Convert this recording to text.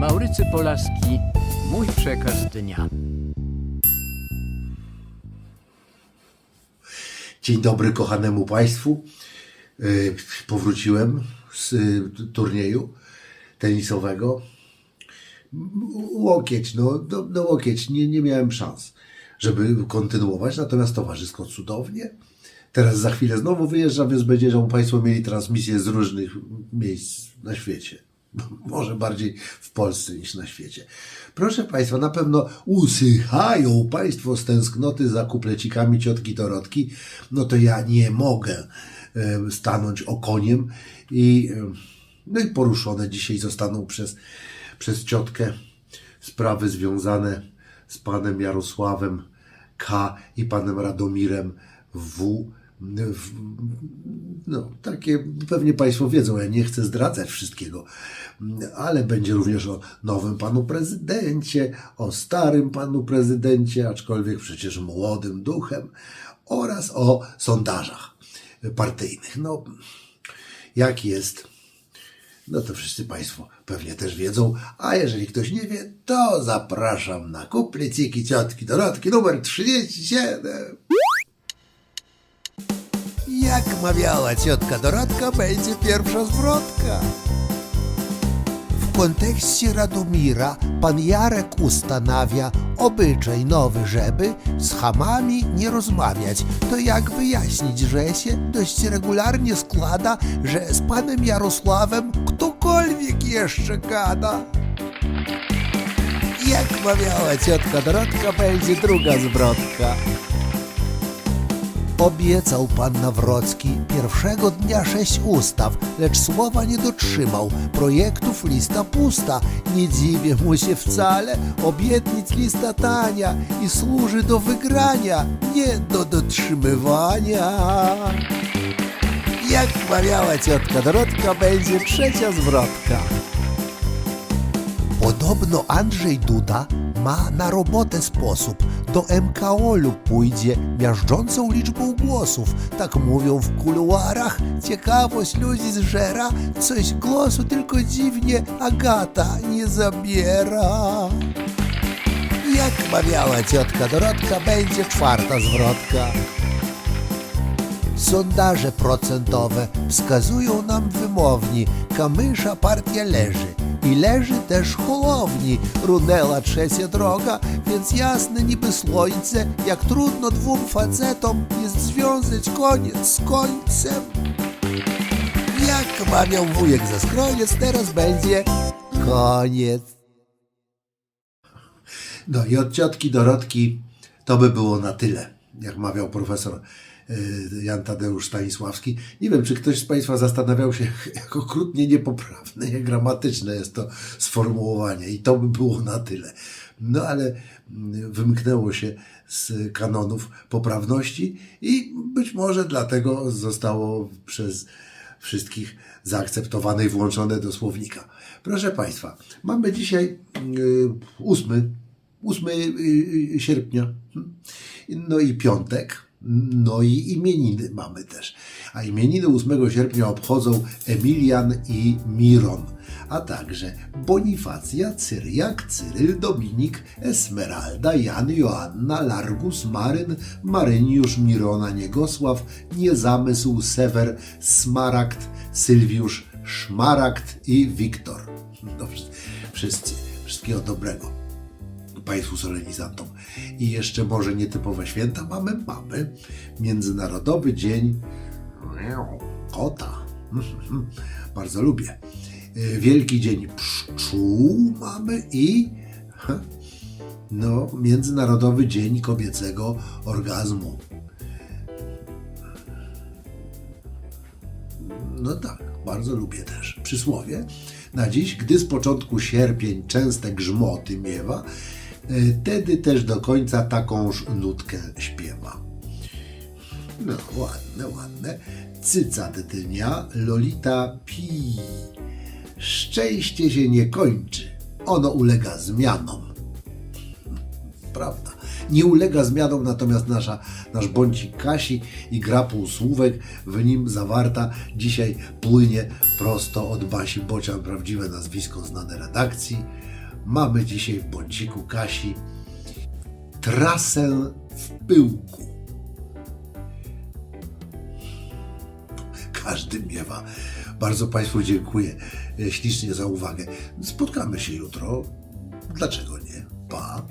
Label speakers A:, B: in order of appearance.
A: Maurycy Polaski, mój przekaz dnia.
B: Dzień dobry kochanemu Państwu. Yy, Powróciłem z y, turnieju tenisowego. Łokieć, no, no, no łokieć, nie, nie miałem szans, żeby kontynuować, natomiast towarzysko cudownie. Teraz za chwilę znowu wyjeżdżam, więc będziecie Państwo mieli transmisję z różnych miejsc na świecie. Może bardziej w Polsce niż na świecie. Proszę Państwa, na pewno usychają Państwo z tęsknoty za kuplecikami ciotki Dorotki. No to ja nie mogę e, stanąć okoniem i, e, no i poruszone dzisiaj zostaną przez, przez ciotkę sprawy związane z panem Jarosławem K. i panem Radomirem W. No, takie pewnie Państwo wiedzą, ja nie chcę zdradzać wszystkiego, ale będzie również o nowym panu prezydencie, o starym panu prezydencie, aczkolwiek przecież młodym duchem, oraz o sondażach partyjnych. No, jak jest, no to wszyscy Państwo pewnie też wiedzą, a jeżeli ktoś nie wie, to zapraszam na kupleciki ciotki Dorotki numer 37. Jak mawiała ciotka Dorotka, będzie pierwsza zwrotka. W kontekście Radomira pan Jarek ustanawia obyczaj nowy, żeby z chamami nie rozmawiać. To jak wyjaśnić, że się dość regularnie składa, że z panem Jarosławem ktokolwiek jeszcze gada. Jak mawiała ciotka Dorotka, będzie druga zwrotka. Obiecał pan Nawrocki pierwszego dnia sześć ustaw, lecz słowa nie dotrzymał. Projektów lista pusta. Nie dziwię mu się wcale, obietnic lista tania i służy do wygrania, nie do dotrzymywania. Jak mawiała ciotka Dorotka, będzie trzecia zwrotka. Podobno Andrzej Duda ma na robotę sposób. Do MKOL-u pójdzie miażdżącą liczbą głosów. Tak mówią w kuluarach. Ciekawość ludzi zżera. Coś głosu tylko dziwnie Agata nie zabiera. Jak mawiała ciotka Dorotka, będzie czwarta zwrotka. Sondaże procentowe wskazują nam wymowni, Kamysza partia leży i leży też Hołowni. Runęła trzecia droga, więc jasne niby słońce, jak trudno dwóm facetom jest związać koniec z końcem. Jak mawiał wujek ze skroniec, teraz będzie koniec. No i od ciotki Dorotki to by było na tyle, jak mawiał profesor Jan Tadeusz Stanisławski. Nie wiem, czy ktoś z Państwa zastanawiał się, jak okrutnie niepoprawne, jak gramatyczne jest to sformułowanie i to by było na tyle. No ale mm, wymknęło się z kanonów poprawności i być może dlatego zostało przez wszystkich zaakceptowane i włączone do słownika. Proszę Państwa, mamy dzisiaj y, 8, 8 y, sierpnia, no i piątek, no i imieniny mamy też. A imieniny 8 sierpnia obchodzą Emilian i Miron, a także Bonifacja, Cyriak, Cyryl, Dominik, Esmeralda, Jan, Joanna, Largus, Maryn, Maryniusz, Mirona, Niegosław, Niezamysł, Sewer, Smaragd, Sylwiusz, Szmaragd i Wiktor. No, wszyscy- wszystkiego dobrego. Państwu solenizantom. I jeszcze może nietypowe święta mamy? Mamy. Międzynarodowy Dzień Kota. Bardzo lubię. Y, Wielki Dzień Pszczół mamy i no, Międzynarodowy Dzień Kobiecego Orgazmu. No tak, bardzo lubię też. Przysłowie. Na dziś, gdy z początku sierpień częste grzmoty miewa, tedy też do końca takąż nutkę śpiewa. No, ładne, ładne. Cycat dnia, Lolita Pi. Szczęście się nie kończy, ono ulega zmianom. Prawda. Nie ulega zmianom natomiast nasza, nasz bącik Kasi i gra półsłówek w nim zawarta dzisiaj płynie prosto od Basi Bocian, prawdziwe nazwisko znane redakcji. Mamy dzisiaj w bąciku Kasi trasę w pyłku. Każdy miewa. Bardzo Państwu dziękuję e, ślicznie za uwagę. Spotkamy się jutro. Dlaczego nie? Pa.